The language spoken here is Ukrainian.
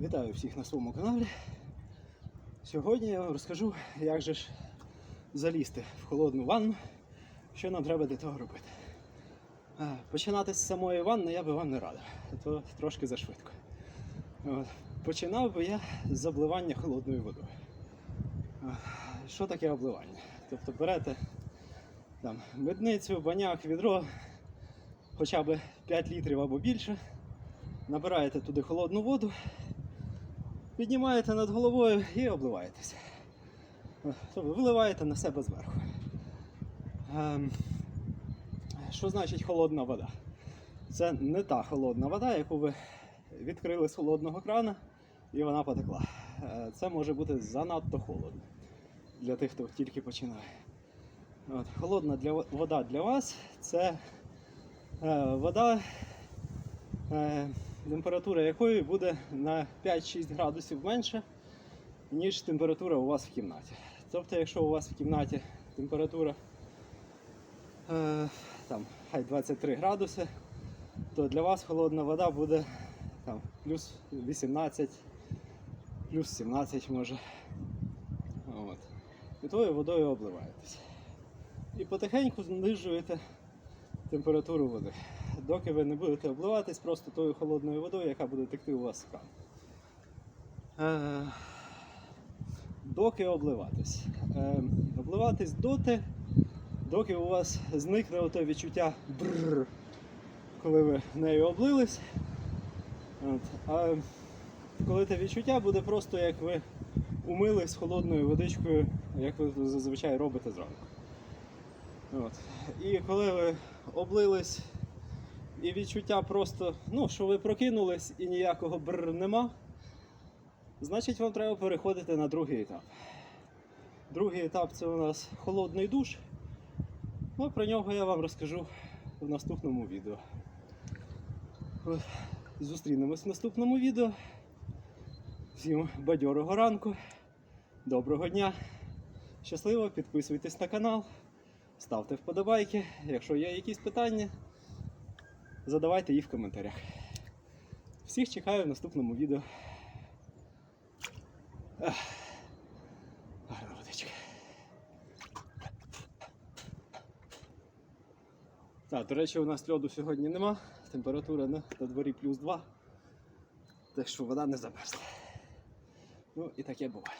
Вітаю всіх на своєму каналі. Сьогодні я вам розкажу, як же ж залізти в холодну ванну, що нам треба для того робити. Починати з самої ванни я би вам не радив, то трошки зашвидко. От. Починав би я з обливання холодною водою. Що таке обливання? Тобто берете там, медницю, баняк, відро, хоча б 5 літрів або більше, набираєте туди холодну воду, піднімаєте над головою і обливаєтеся. Тобто виливаєте на себе зверху. Ем, Що значить холодна вода? Це не та холодна вода, яку ви відкрили з холодного крана і вона потекла. Е, Це може бути занадто холодно для тих, хто тільки починає. От, холодна для, вода для вас це е, вода, е, температура якої буде на 5-6 градусів менше, ніж температура у вас в кімнаті. Тобто, якщо у вас в кімнаті температура е, там, хай 23 градуси, то для вас холодна вода буде там, плюс 18, плюс 17 може. От. І тою водою обливаєтесь. І потихеньку знижуєте температуру води. Доки ви не будете обливатись просто тою холодною водою, яка буде текти у вас з крану. Е, доки обливатись. Е, обливатись доти, доки у вас зникне ото відчуття бррр, коли ви нею облились. А коли те відчуття буде просто як ви умились холодною водичкою, як ви зазвичай робите зранку. От. І коли ви облились, і відчуття просто, ну, що ви прокинулись і ніякого бр нема, значить вам треба переходити на другий етап. Другий етап це у нас холодний душ. Ну, про нього я вам розкажу в наступному відео. Зустрінемось в наступному відео. Всім бадьорого ранку, доброго дня. Щасливо, підписуйтесь на канал, ставте вподобайки. Якщо є якісь питання, задавайте їх в коментарях. Всіх чекаю в наступному відео. Гарна водичка. Так, до речі, у нас льоду сьогодні нема. Температура на, на дворі плюс 2. Так що вода не замерзла. Ну і таке буває.